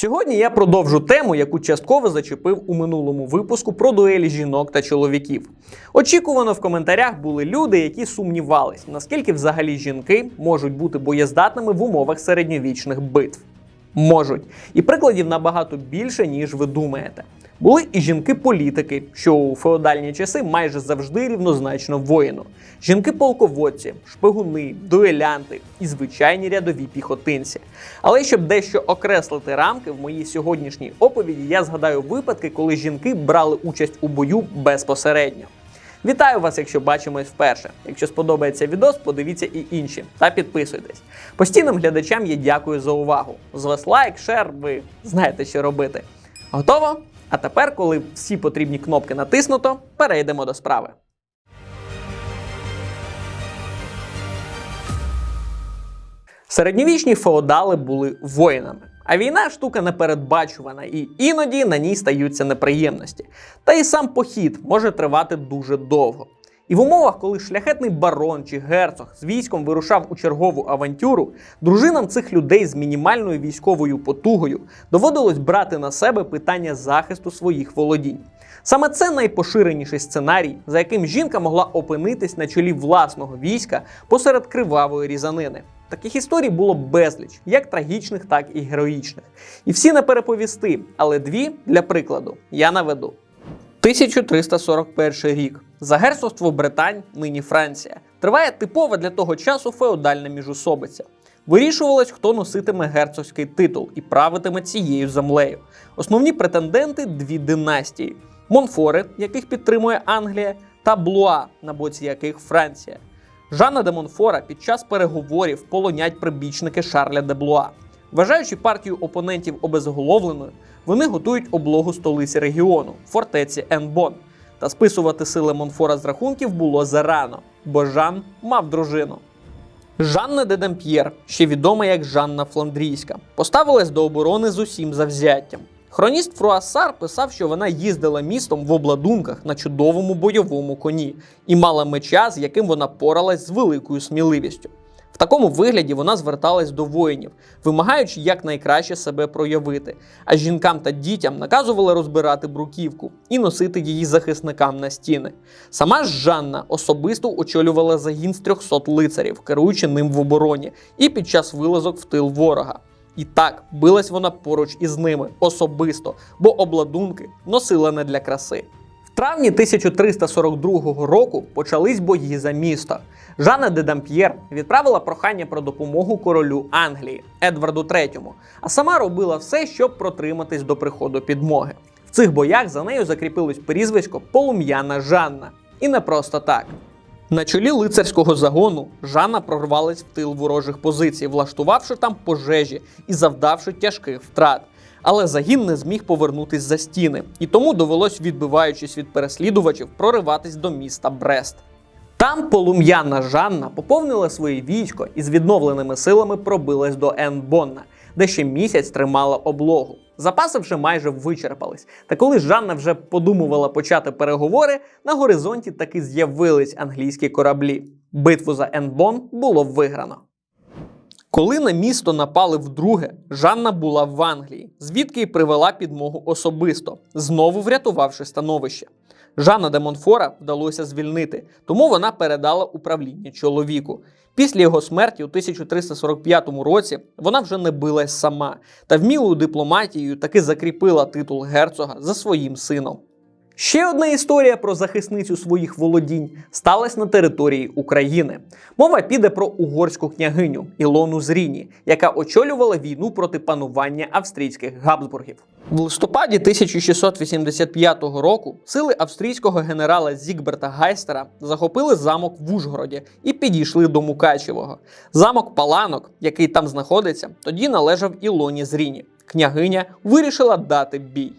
Сьогодні я продовжу тему, яку частково зачепив у минулому випуску про дуелі жінок та чоловіків. Очікувано в коментарях були люди, які сумнівались, наскільки взагалі жінки можуть бути боєздатними в умовах середньовічних битв. Можуть. І прикладів набагато більше, ніж ви думаєте. Були і жінки-політики, що у феодальні часи майже завжди рівнозначно воїну. Жінки-полководці, шпигуни, дуелянти і звичайні рядові піхотинці. Але щоб дещо окреслити рамки, в моїй сьогоднішній оповіді я згадаю випадки, коли жінки брали участь у бою безпосередньо. Вітаю вас, якщо бачимось вперше. Якщо сподобається відос, подивіться і інші та підписуйтесь. Постійним глядачам я дякую за увагу. З вас лайк, шер, ви знаєте, що робити. Готово? А тепер, коли всі потрібні кнопки натиснуто, перейдемо до справи. Середньовічні феодали були воїнами. А війна штука непередбачувана, і іноді на ній стаються неприємності. Та й сам похід може тривати дуже довго. І в умовах, коли шляхетний барон чи герцог з військом вирушав у чергову авантюру, дружинам цих людей з мінімальною військовою потугою доводилось брати на себе питання захисту своїх володінь. Саме це найпоширеніший сценарій, за яким жінка могла опинитись на чолі власного війська посеред кривавої різанини. Таких історій було безліч, як трагічних, так і героїчних. І всі не переповісти, але дві для прикладу я наведу. 1341 рік. За герцогство Британь, нині Франція, триває типова для того часу феодальна міжусобиця. Вирішувалось, хто носитиме герцогський титул і правитиме цією землею. Основні претенденти дві династії: Монфори, яких підтримує Англія, та Блуа, на боці яких Франція. Жанна де Монфора під час переговорів полонять прибічники Шарля де Блуа. Вважаючи партію опонентів обезголовленою, вони готують облогу столиці регіону фортеці Енбон. Та списувати сили Монфора з рахунків було зарано, бо Жан мав дружину. Жанна де Демп'єр, ще відома як Жанна Фландрійська, поставилась до оборони з усім завзяттям. Хроніст Фруассар писав, що вона їздила містом в обладунках на чудовому бойовому коні і мала меча, з яким вона поралась з великою сміливістю. Такому вигляді вона зверталась до воїнів, вимагаючи якнайкраще себе проявити, а жінкам та дітям наказували розбирати бруківку і носити її захисникам на стіни. Сама ж Жанна особисто очолювала загін з 300 лицарів, керуючи ним в обороні, і під час вилазок в тил ворога. І так, билась вона поруч із ними особисто, бо обладунки носила не для краси. Травні 1342 року почались бої за місто. Жанна де Дамп'єр відправила прохання про допомогу королю Англії Едварду III, а сама робила все, щоб протриматись до приходу підмоги. В цих боях за нею закріпилось прізвисько Полум'яна Жанна. І не просто так. На чолі лицарського загону Жанна прорвалась в тил ворожих позицій, влаштувавши там пожежі і завдавши тяжких втрат. Але загін не зміг повернутись за стіни, і тому довелось, відбиваючись від переслідувачів, прориватись до міста Брест. Там полум'яна Жанна поповнила своє військо і з відновленими силами пробилась до Енбонна, де ще місяць тримала облогу. Запаси вже майже вичерпались. Та коли Жанна вже подумувала почати переговори, на горизонті таки з'явились англійські кораблі. Битву за Енбон було виграно. Коли на місто напали вдруге, Жанна була в Англії, звідки й привела підмогу особисто, знову врятувавши становище. Жанна де Монфора вдалося звільнити, тому вона передала управління чоловіку. Після його смерті у 1345 році вона вже не билась сама та вмілою дипломатією таки закріпила титул герцога за своїм сином. Ще одна історія про захисницю своїх володінь сталася на території України. Мова піде про угорську княгиню Ілону Зріні, яка очолювала війну проти панування австрійських Габсбургів. В листопаді 1685 року сили австрійського генерала Зігберта Гайстера захопили замок в Ужгороді і підійшли до Мукачевого. Замок Паланок, який там знаходиться, тоді належав Ілоні Зріні. Княгиня вирішила дати бій.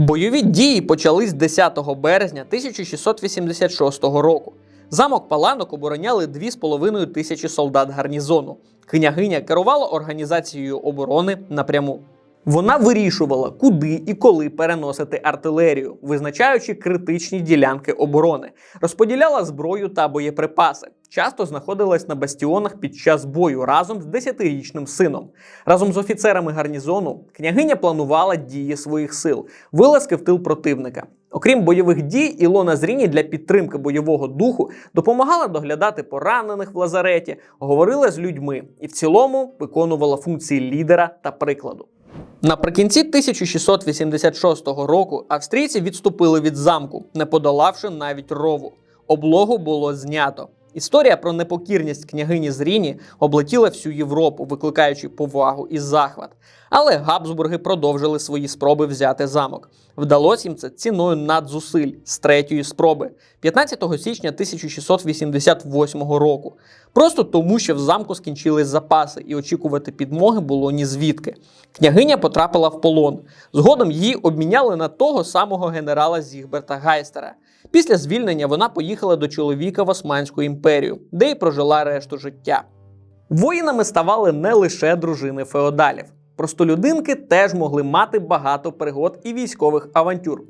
Бойові дії почались 10 березня 1686 року. Замок Паланок обороняли 2,5 тисячі солдат гарнізону. Княгиня керувала організацією оборони напряму. Вона вирішувала, куди і коли переносити артилерію, визначаючи критичні ділянки оборони, розподіляла зброю та боєприпаси. Часто знаходилась на бастіонах під час бою разом з 10-річним сином. Разом з офіцерами гарнізону княгиня планувала дії своїх сил, вилазки в тил противника. Окрім бойових дій, Ілона Зріні для підтримки бойового духу допомагала доглядати поранених в лазареті, говорила з людьми і в цілому виконувала функції лідера та прикладу. Наприкінці 1686 року австрійці відступили від замку, не подолавши навіть рову. Облогу було знято. Історія про непокірність княгині Зріні облетіла всю Європу, викликаючи повагу і захват. Але Габсбурги продовжили свої спроби взяти замок. Вдалося їм це ціною надзусиль з третьої спроби 15 січня 1688 року. Просто тому, що в замку скінчились запаси, і очікувати підмоги було ні звідки. Княгиня потрапила в полон. Згодом її обміняли на того самого генерала Зігберта Гайстера. Після звільнення вона поїхала до чоловіка в Османську імперію, де й прожила решту життя. Воїнами ставали не лише дружини феодалів. Простолюдинки теж могли мати багато пригод і військових авантюр.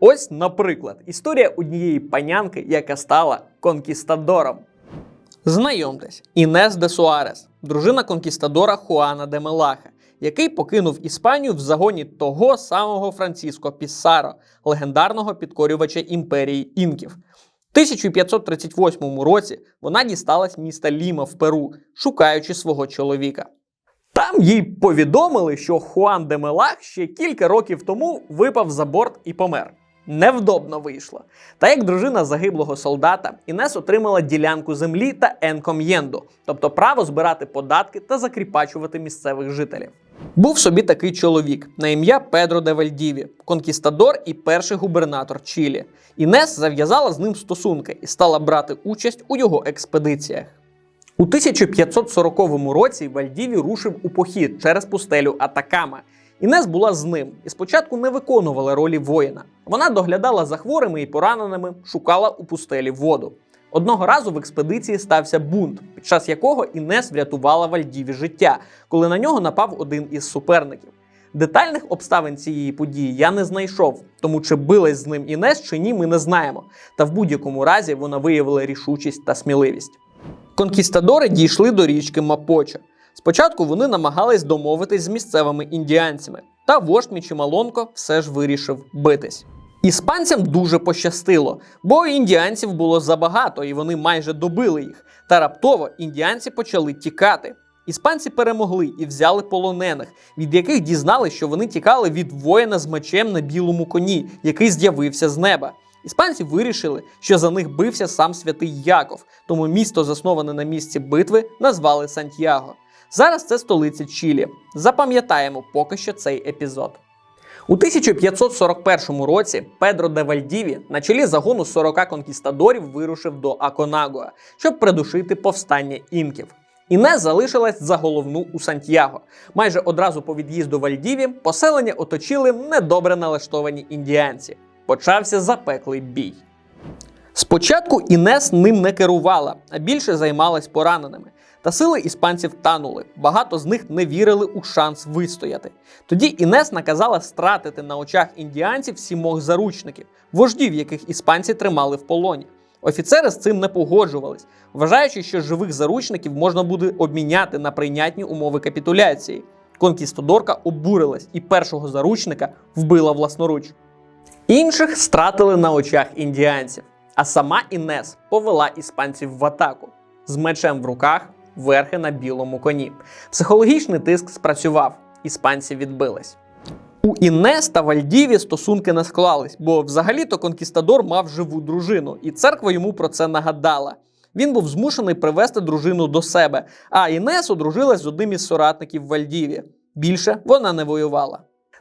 Ось, наприклад, історія однієї панянки, яка стала конкістадором. Знайомтесь, Інес де Суарес, дружина конкістадора Хуана де Мелаха, який покинув Іспанію в загоні того самого Франциско Піссаро, легендарного підкорювача імперії інків. В 1538 році вона дісталась міста Ліма в Перу, шукаючи свого чоловіка. Там їй повідомили, що Хуан де Мелах ще кілька років тому випав за борт і помер. Невдобно вийшло. Та як дружина загиблого солдата, Інес отримала ділянку землі та енком'єнду, тобто право збирати податки та закріпачувати місцевих жителів. Був собі такий чоловік на ім'я Педро де Вальдіві, конкістадор і перший губернатор Чилі. Інес зав'язала з ним стосунки і стала брати участь у його експедиціях. У 1540 році Вальдіві рушив у похід через пустелю Атакама. Інес була з ним і спочатку не виконувала ролі воїна. Вона доглядала за хворими і пораненими, шукала у пустелі воду. Одного разу в експедиції стався бунт, під час якого Інес врятувала Вальдіві життя, коли на нього напав один із суперників. Детальних обставин цієї події я не знайшов, тому чи билась з ним Інес чи ні, ми не знаємо. Та в будь-якому разі вона виявила рішучість та сміливість. Конкістадори дійшли до річки Мапоча. Спочатку вони намагались домовитись з місцевими індіанцями, та вождь Мічималонко все ж вирішив битись. Іспанцям дуже пощастило, бо індіанців було забагато, і вони майже добили їх. Та раптово індіанці почали тікати. Іспанці перемогли і взяли полонених, від яких дізнали, що вони тікали від воїна з мечем на білому коні, який з'явився з неба. Іспанці вирішили, що за них бився сам святий Яков, тому місто, засноване на місці битви, назвали Сантьяго. Зараз це столиця Чилі. Запам'ятаємо поки що цей епізод. У 1541 році Педро де Вальдіві на чолі загону 40 конкістадорів вирушив до Аконагуа, щоб придушити повстання інків. Інес залишилась за головну у Сантьяго. Майже одразу по від'їзду Вальдіві поселення оточили недобре налаштовані індіанці. Почався запеклий бій. Спочатку Інес ним не керувала, а більше займалась пораненими. Та сили іспанців танули. Багато з них не вірили у шанс вистояти. Тоді Інес наказала стратити на очах індіанців сімох заручників, вождів, яких іспанці тримали в полоні. Офіцери з цим не погоджувались, вважаючи, що живих заручників можна буде обміняти на прийнятні умови капітуляції. Конкістодорка обурилась і першого заручника вбила власноруч. Інших стратили на очах індіанців, а сама Інес повела іспанців в атаку з мечем в руках, верхи на білому коні. Психологічний тиск спрацював, іспанці відбились. У Інес та Вальдіві стосунки не склались, бо взагалі-то конкістадор мав живу дружину, і церква йому про це нагадала. Він був змушений привести дружину до себе, а Інес одружилась з одним із соратників Вальдіві. Більше вона не воювала.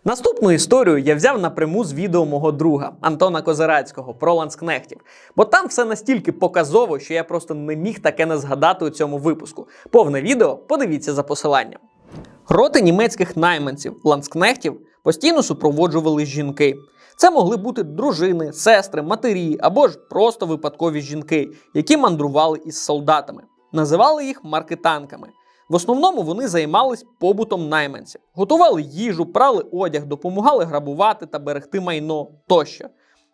Наступну історію я взяв напряму з відео мого друга Антона Козирацького про ланскнехтів, бо там все настільки показово, що я просто не міг таке не згадати у цьому випуску. Повне відео подивіться за посиланням. Роти німецьких найманців, ланскнехтів постійно супроводжували жінки. Це могли бути дружини, сестри, матері або ж просто випадкові жінки, які мандрували із солдатами. Називали їх маркетанками. В основному вони займались побутом найманців, готували їжу, прали одяг, допомагали грабувати та берегти майно тощо.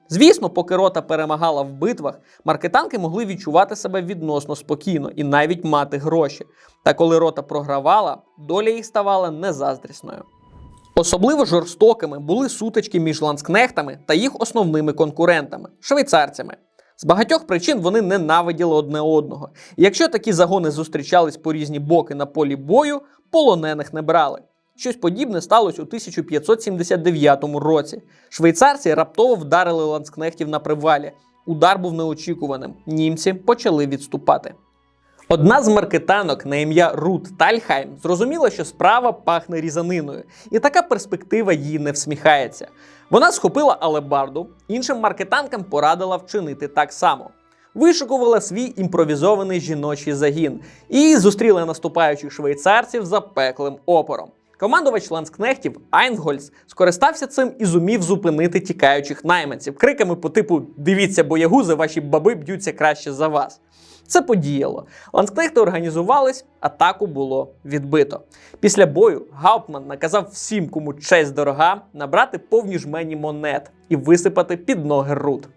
Звісно, поки рота перемагала в битвах, маркетанки могли відчувати себе відносно спокійно і навіть мати гроші. Та коли рота програвала, доля їх ставала незаздрісною. Особливо жорстокими були сутички між ланскнехтами та їх основними конкурентами швейцарцями. З багатьох причин вони ненавиділи одне одного. І якщо такі загони зустрічались по різні боки на полі бою, полонених не брали. Щось подібне сталося у 1579 році. Швейцарці раптово вдарили ланцкнехтів на привалі. Удар був неочікуваним. Німці почали відступати. Одна з маркетанок на ім'я Рут Тальхайм зрозуміла, що справа пахне різаниною, і така перспектива їй не всміхається. Вона схопила алебарду, іншим маркетанкам порадила вчинити так само. Вишикувала свій імпровізований жіночий загін і зустріла наступаючих швейцарців запеклим опором. Командувач ланскнехтів Айнгольц скористався цим і зумів зупинити тікаючих найманців криками по типу Дивіться, боягузи, ваші баби б'ються краще за вас. Це подіяло. Ланскнехти організувались, атаку було відбито. Після бою Гауптман наказав всім, кому честь дорога, набрати повні жмені монет і висипати під ноги Рут.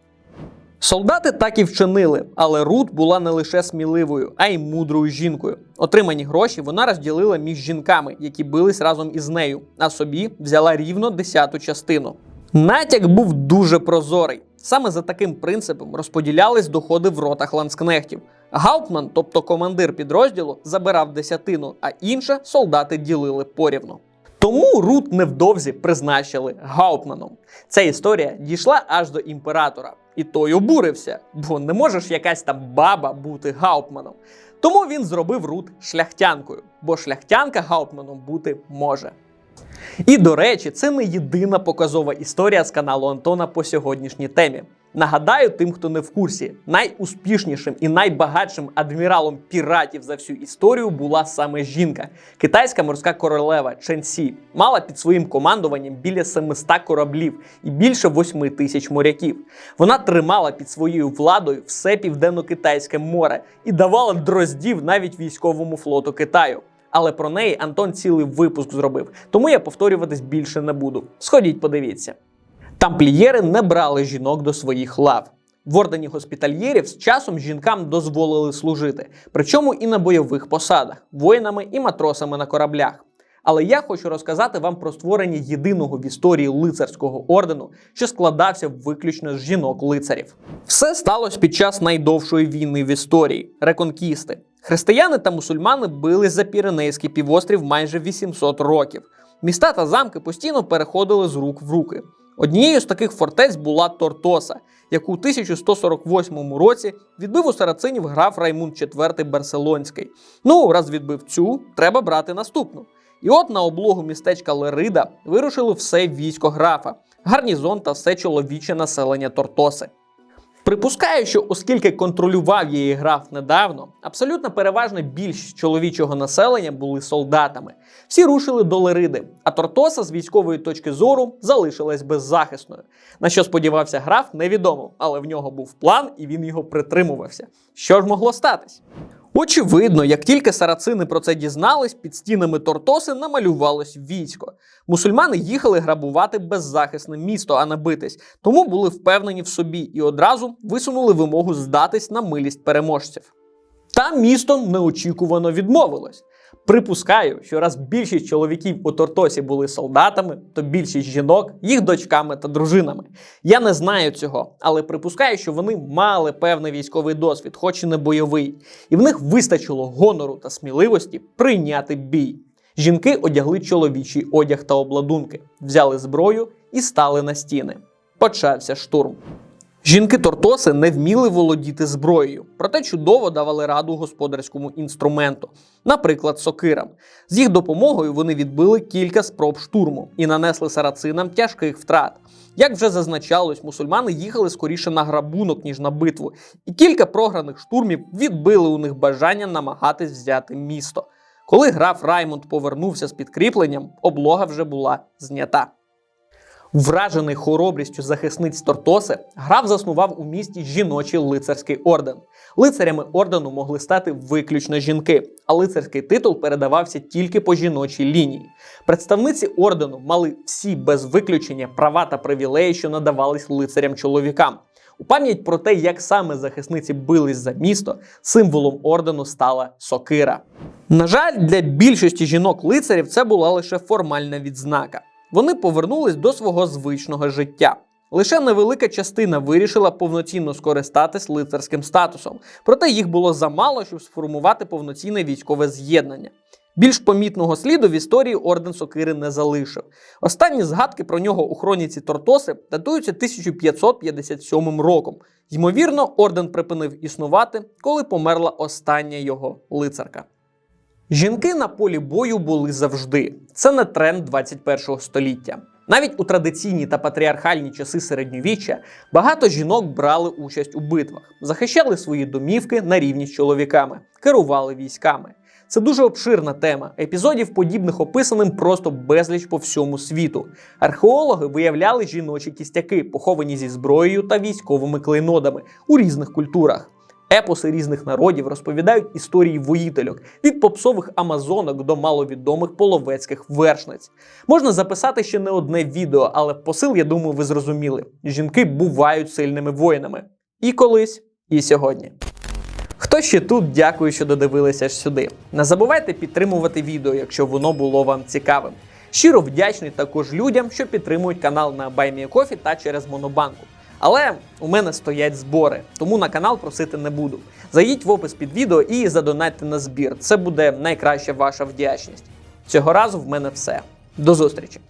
Солдати так і вчинили, але Рут була не лише сміливою, а й мудрою жінкою. Отримані гроші вона розділила між жінками, які бились разом із нею, а собі взяла рівно десяту частину. Натяк був дуже прозорий. Саме за таким принципом розподілялись доходи в ротах ланскнехтів. Гауптман, тобто командир підрозділу, забирав десятину, а інше солдати ділили порівну. Тому Рут невдовзі призначили Гауптманом. Ця історія дійшла аж до імператора, і той обурився, бо не можеш якась там баба бути Гауптманом. Тому він зробив Рут шляхтянкою, бо шляхтянка Гауптманом бути може. І до речі, це не єдина показова історія з каналу Антона по сьогоднішній темі. Нагадаю тим, хто не в курсі, найуспішнішим і найбагатшим адміралом піратів за всю історію була саме жінка. Китайська морська королева Чен Сі мала під своїм командуванням біля 700 кораблів і більше 8 тисяч моряків. Вона тримала під своєю владою все південно-китайське море і давала дроздів навіть військовому флоту Китаю. Але про неї Антон цілий випуск зробив, тому я повторюватись більше не буду. Сходіть, подивіться. Тамплієри не брали жінок до своїх лав. В ордені госпітальєрів з часом жінкам дозволили служити, причому і на бойових посадах, воїнами і матросами на кораблях. Але я хочу розказати вам про створення єдиного в історії лицарського ордену, що складався виключно з жінок-лицарів. Все сталося під час найдовшої війни в історії реконкісти. Християни та мусульмани били за Піренейський півострів майже 800 років. Міста та замки постійно переходили з рук в руки. Однією з таких фортець була Тортоса, яку у 1148 році відбив у сарацинів граф Раймунд IV Барселонський. Ну, раз відбив цю, треба брати наступну. І от на облогу містечка Лерида вирушили все військо графа, гарнізон та все чоловіче населення Тортоси. Припускаю, що оскільки контролював її граф недавно, абсолютно переважна більшість чоловічого населення були солдатами. Всі рушили до Лериди, а Тортоса з військової точки зору залишилась беззахисною. На що сподівався граф, невідомо, але в нього був план і він його притримувався. Що ж могло статись? Очевидно, як тільки сарацини про це дізнались, під стінами Тортоси намалювалось військо. Мусульмани їхали грабувати беззахисне місто, а не битись, тому були впевнені в собі і одразу висунули вимогу здатись на милість переможців. Та місто неочікувано відмовилось. Припускаю, що раз більшість чоловіків у Тортосі були солдатами, то більшість жінок їх дочками та дружинами. Я не знаю цього, але припускаю, що вони мали певний військовий досвід, хоч і не бойовий, і в них вистачило гонору та сміливості прийняти бій. Жінки одягли чоловічий одяг та обладунки, взяли зброю і стали на стіни. Почався штурм. Жінки Тортоси не вміли володіти зброєю, проте чудово давали раду господарському інструменту, наприклад, сокирам. З їх допомогою вони відбили кілька спроб штурму і нанесли сарацинам тяжких втрат. Як вже зазначалось, мусульмани їхали скоріше на грабунок, ніж на битву, і кілька програних штурмів відбили у них бажання намагатись взяти місто. Коли граф Раймонд повернувся з підкріпленням, облога вже була знята. Вражений хоробрістю захисниць Тортоси, граф заснував у місті жіночий лицарський орден. Лицарями ордену могли стати виключно жінки, а лицарський титул передавався тільки по жіночій лінії. Представниці ордену мали всі без виключення права та привілеї, що надавались лицарям-чоловікам. У пам'ять про те, як саме захисниці бились за місто, символом ордену стала сокира. На жаль, для більшості жінок-лицарів це була лише формальна відзнака. Вони повернулись до свого звичного життя. Лише невелика частина вирішила повноцінно скористатись лицарським статусом, проте їх було замало, щоб сформувати повноцінне військове з'єднання. Більш помітного сліду в історії орден Сокири не залишив. Останні згадки про нього у хроніці Тортоси датуються 1557 роком. Ймовірно, орден припинив існувати, коли померла остання його лицарка. Жінки на полі бою були завжди. Це не тренд 21 століття. Навіть у традиційні та патріархальні часи середньовіччя багато жінок брали участь у битвах, захищали свої домівки на рівні з чоловіками, керували військами. Це дуже обширна тема. Епізодів, подібних описаним, просто безліч по всьому світу. Археологи виявляли жіночі кістяки, поховані зі зброєю та військовими клейнодами у різних культурах. Епоси різних народів розповідають історії воїтельок від попсових амазонок до маловідомих половецьких вершниць. Можна записати ще не одне відео, але посил, я думаю, ви зрозуміли. Жінки бувають сильними воїнами. І колись, і сьогодні. Хто ще тут, дякую, що додивилися аж сюди. Не забувайте підтримувати відео, якщо воно було вам цікавим. Щиро вдячний також людям, що підтримують канал на BuyMeACoffee та через Монобанку. Але у мене стоять збори, тому на канал просити не буду. Зайдіть в опис під відео і задонайте на збір. Це буде найкраща ваша вдячність. Цього разу в мене все. До зустрічі!